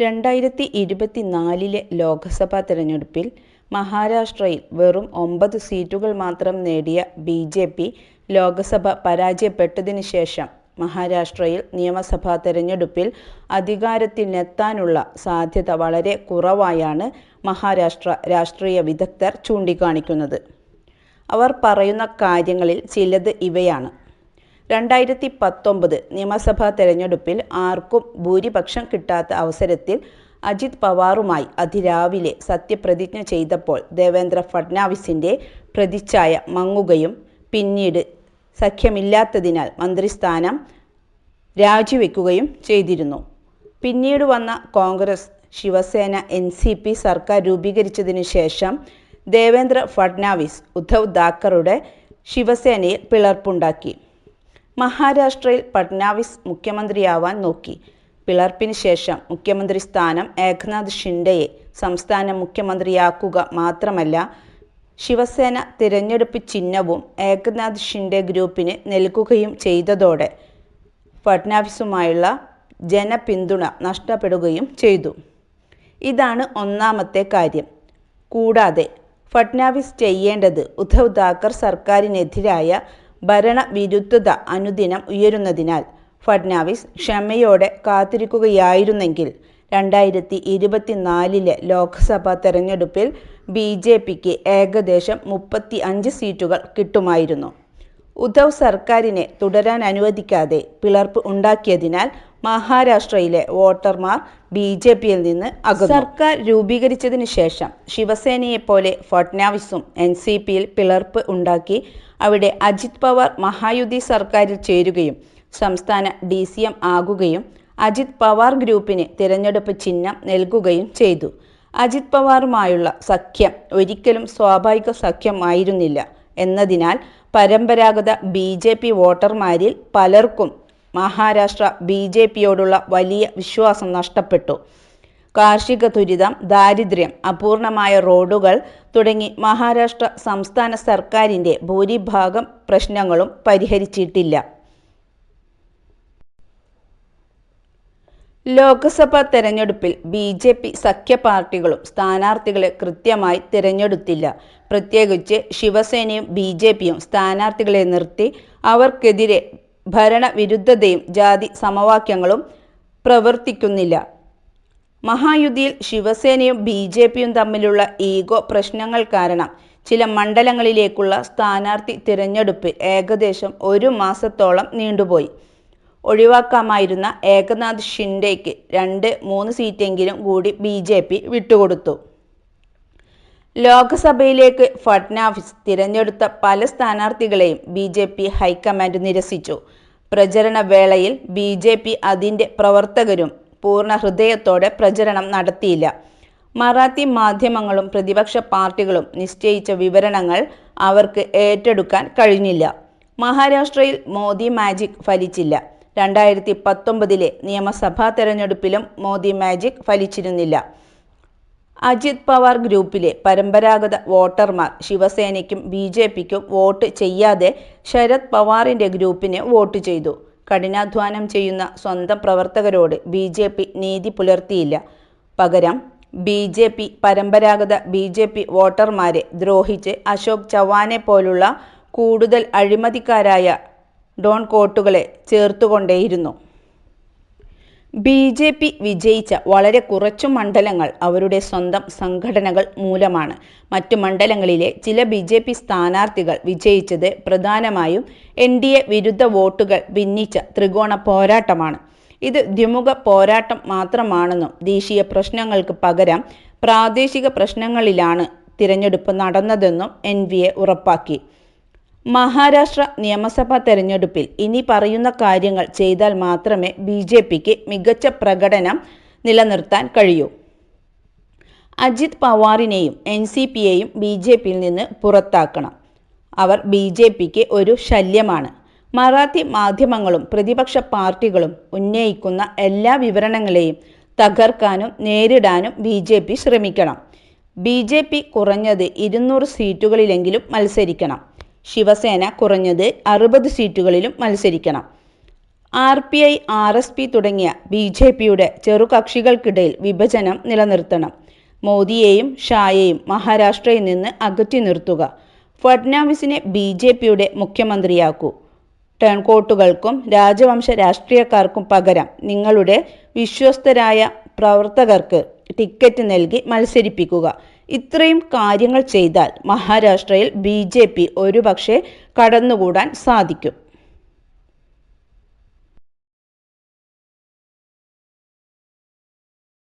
രണ്ടായിരത്തി ഇരുപത്തിനാലിലെ ലോക്സഭാ തെരഞ്ഞെടുപ്പിൽ മഹാരാഷ്ട്രയിൽ വെറും ഒമ്പത് സീറ്റുകൾ മാത്രം നേടിയ ബി ജെ പി ലോക്സഭ പരാജയപ്പെട്ടതിനു ശേഷം മഹാരാഷ്ട്രയിൽ നിയമസഭാ തെരഞ്ഞെടുപ്പിൽ അധികാരത്തിനെത്താനുള്ള സാധ്യത വളരെ കുറവായാണ് മഹാരാഷ്ട്ര രാഷ്ട്രീയ വിദഗ്ധർ ചൂണ്ടിക്കാണിക്കുന്നത്. അവർ പറയുന്ന കാര്യങ്ങളിൽ ചിലത് ഇവയാണ്. രണ്ടായിരത്തി പത്തൊമ്പത് നിയമസഭാ തെരഞ്ഞെടുപ്പിൽ ആർക്കും ഭൂരിപക്ഷം കിട്ടാത്ത അവസരത്തിൽ അജിത് പവാറുമായി അതിരാവിലെ സത്യപ്രതിജ്ഞ ചെയ്തപ്പോൾ ദേവേന്ദ്ര ഫഡ്നാവിസിന്റെ പ്രതിച്ഛായ മങ്ങുകയും പിന്നീട് സഖ്യമില്ലാത്തതിനാൽ മന്ത്രിസ്ഥാനം രാജിവെക്കുകയും ചെയ്തിരുന്നു. പിന്നീട് വന്ന Congress Shiv Sena N C P സർക്കാർ രൂപീകരിച്ചതിനു ശേഷം ദേവേന്ദ്ര ഫഡ്നാവിസ് ഉദ്ധവ് താക്കറുടെ ശിവസേനയിൽ പിളർപ്പുണ്ടാക്കി. മഹാരാഷ്ട്രയിൽ ഫഡ്നാവിസ് മുഖ്യമന്ത്രിയാവാൻ നോക്കി. പിളർപ്പിന് ശേഷം മുഖ്യമന്ത്രി സ്ഥാനം ഏകനാഥ് ഷിൻഡെയെ സംസ്ഥാന മുഖ്യമന്ത്രിയാക്കുക മാത്രമല്ല ശിവസേന തിരഞ്ഞെടുപ്പ് ചിഹ്നവും ഏകനാഥ് ഷിൻഡെ ഗ്രൂപ്പിന് നൽകുകയും ചെയ്തതോടെ ഫഡ്നാവിസുമായുള്ള ജനപിന്തുണ നഷ്ടപ്പെടുകയും ചെയ്തു. ഇതാണ് ഒന്നാമത്തെ കാര്യം. കൂടാതെ ഫഡ്നാവിസ് ചെയ്യേണ്ടത് ഉദ്ധവ് താക്കർ സർക്കാരിനെതിരായ ഭരണവിരുദ്ധത അനുദിനം ഉയരുന്നതിനാൽ ഫഡ്നാവിസ് ക്ഷമയോടെ കാത്തിരിക്കുകയായിരുന്നെങ്കിൽ രണ്ടായിരത്തി ഇരുപത്തിനാലിലെ ലോക്സഭാ തെരഞ്ഞെടുപ്പിൽ ബി ജെ പിക്ക് ഏകദേശം മുപ്പത്തി അഞ്ച് സീറ്റുകൾ കിട്ടുമായിരുന്നു. ഉദ്ധവ് സർക്കാരിനെ തുടരാൻ അനുവദിക്കാതെ പിളർപ്പ് ഉണ്ടാക്കിയതിനാൽ മഹാരാഷ്ട്രയിലെ വോട്ടർമാർ ബി ജെ പിയിൽ നിന്ന് അകന്നു. സർക്കാർ രൂപീകരിച്ചതിന് ശേഷം ശിവസേനയെപ്പോലെ ഫഡ്നാവിസും എൻ സി പിയിൽ പിളർപ്പ് ഉണ്ടാക്കി അവിടെ അജിത് പവാർ മഹായുതി സർക്കാരിൽ ചേരുകയും സംസ്ഥാന ഡി സി എം ആകുകയും അജിത് പവാർ ഗ്രൂപ്പിന് തിരഞ്ഞെടുപ്പ് ചിഹ്നം നൽകുകയും ചെയ്തു. അജിത് പവാറുമായുള്ള സഖ്യം ഒരിക്കലും സ്വാഭാവിക സഖ്യമായിരുന്നില്ല എന്നതിനാൽ പരമ്പരാഗത ബി ജെ പി വോട്ടർമാരിൽ പലർക്കും മഹാരാഷ്ട്ര ബി ജെ പിയോടുള്ള വലിയ വിശ്വാസം നഷ്ടപ്പെട്ടു. കാർഷിക ദുരിതം ദാരിദ്ര്യം അപൂർണമായ റോഡുകൾ തുടങ്ങി മഹാരാഷ്ട്ര സംസ്ഥാന സർക്കാരിന്റെ ഭൂരിഭാഗം പ്രശ്നങ്ങളും പരിഹരിച്ചിട്ടില്ല. ലോക്സഭാ തെരഞ്ഞെടുപ്പിൽ ബി ജെ പി സഖ്യ പാർട്ടികളും സ്ഥാനാർത്ഥികളെ കൃത്യമായി തിരഞ്ഞെടുത്തില്ല. പ്രത്യേകിച്ച് ശിവസേനയും ബി ജെ പിയും സ്ഥാനാർത്ഥികളെ നിർത്തി അവർക്കെതിരെ ഭരണവിരുദ്ധതയും ജാതി സമവാക്യങ്ങളും പ്രവർത്തിക്കുന്നില്ല. മഹായുതിയിൽ ശിവസേനയും ബി ജെ പിയും തമ്മിലുള്ള ഈഗോ പ്രശ്നങ്ങൾ കാരണം ചില മണ്ഡലങ്ങളിലേക്കുള്ള സ്ഥാനാർത്ഥി തിരഞ്ഞെടുപ്പ് ഏകദേശം ഒരു മാസത്തോളം നീണ്ടുപോയി. ഒഴിവാക്കാമായിരുന്ന ഏകനാഥ് ഷിൻഡെയ്ക്ക് രണ്ട് മൂന്ന് സീറ്റെങ്കിലും കൂടി ബി വിട്ടുകൊടുത്തു. ലോക്സഭയിലേക്ക് ഫഡ്നാവിസ് തിരഞ്ഞെടുത്ത പല സ്ഥാനാർത്ഥികളെയും B J P high command നിരസിച്ചു. പ്രചരണ വേളയിൽ ബി ജെ പി അതിന്റെ പ്രവർത്തകരും പൂർണ ഹൃദയത്തോടെ പ്രചരണം നടത്തിയില്ല. മറാത്തി മാധ്യമങ്ങളും പ്രതിപക്ഷ പാർട്ടികളും നിശ്ചയിച്ച വിവരണങ്ങൾ അവർക്ക് ഏറ്റെടുക്കാൻ കഴിഞ്ഞില്ല. മഹാരാഷ്ട്രയിൽ മോദി മാജിക് ഫലിച്ചില്ല. രണ്ടായിരത്തി പത്തൊമ്പതിലെ നിയമസഭാ തെരഞ്ഞെടുപ്പിലും മോദി മാജിക് ഫലിച്ചിരുന്നില്ല. അജിത് പവാർ ഗ്രൂപ്പിലെ പരമ്പരാഗത വോട്ടർമാർ ശിവസേനയ്ക്കും ബി ജെ പിക്കും വോട്ട് ചെയ്യാതെ ശരത് പവാറിന്റെ ഗ്രൂപ്പിന് വോട്ട് ചെയ്തു. കഠിനാധ്വാനം ചെയ്യുന്ന സ്വന്തം പ്രവർത്തകരോട് ബി ജെ പി നീതി പുലർത്തിയില്ല. പകരം ബി ജെ പി പരമ്പരാഗത ബി ജെ പി വോട്ടർമാരെ ദ്രോഹിച്ച് അശോക് ചവാനെ പോലുള്ള കൂടുതൽ അഴിമതിക്കാരായ ഡോൺ കോട്ടുകളെ ചേർത്തുകൊണ്ടേയിരുന്നു. ബി ജെ പി വിജയിച്ച വളരെ കുറച്ചു മണ്ഡലങ്ങൾ അവരുടെ സ്വന്തം സംഘടനകൾ മൂലമാണ്. മറ്റു മണ്ഡലങ്ങളിലെ ചില ബി ജെ പി സ്ഥാനാർത്ഥികൾ വിജയിച്ചത് പ്രധാനമായും എൻ ഡി എ വിരുദ്ധ വോട്ടുകൾ ഭിന്നിച്ച ത്രികോണ പോരാട്ടമാണ്. ഇത് ദ്വിമുഖ പോരാട്ടം മാത്രമാണെന്നും ദേശീയ പ്രശ്നങ്ങൾക്ക് പകരം പ്രാദേശിക പ്രശ്നങ്ങളിലാണ് തിരഞ്ഞെടുപ്പ് നടന്നതെന്നും എൻ വി എ ഉറപ്പാക്കി. മഹാരാഷ്ട്ര നിയമസഭാ തെരഞ്ഞെടുപ്പിൽ ഇനി പറയുന്ന കാര്യങ്ങൾ ചെയ്താൽ മാത്രമേ ബി ജെ പിക്ക് മികച്ച പ്രകടനം നിലനിർത്താൻ കഴിയൂ. അജിത് പവാറിനെയും എൻ സി പിയെയും ബി ജെ പിയിൽ നിന്ന് പുറത്താക്കണം. അവർ ബി ജെ പിക്ക് ഒരു ശല്യമാണ്. മറാത്തി മാധ്യമങ്ങളും പ്രതിപക്ഷ പാർട്ടികളും ഉന്നയിക്കുന്ന എല്ലാ വിവരണങ്ങളെയും തകർക്കാനും നേരിടാനും ബി ജെ പി ശ്രമിക്കണം. ബി ജെ പി കുറഞ്ഞത് ഇരുന്നൂറ് സീറ്റുകളിലെങ്കിലും മത്സരിക്കണം. ശിവസേന കുറഞ്ഞത് അറുപത് സീറ്റുകളിലും മത്സരിക്കണം. R P I R S P തുടങ്ങിയ ബി ജെ പിയുടെ ചെറുകക്ഷികൾക്കിടയിൽ വിഭജനം നിലനിർത്തണം. മോദിയെയും ഷായെയും മഹാരാഷ്ട്രയിൽ നിന്ന് അകറ്റി നിർത്തുക. ഫഡ്നാവിസിനെ ബി ജെ പിയുടെ മുഖ്യമന്ത്രിയാക്കൂ. ടേൺകോട്ടുകൾക്കും രാജവംശ രാഷ്ട്രീയക്കാർക്കും പകരം നിങ്ങളുടെ വിശ്വസ്തരായ പ്രവർത്തകർക്ക് ടിക്കറ്റ് നൽകി മത്സരിപ്പിക്കുക. ഇത്രയും കാര്യങ്ങൾ ചെയ്താൽ മഹാരാഷ്ട്രയിൽ ബി ജെ പി ഒരുപക്ഷെ കടന്നുകൂടാൻ സാധിക്കും.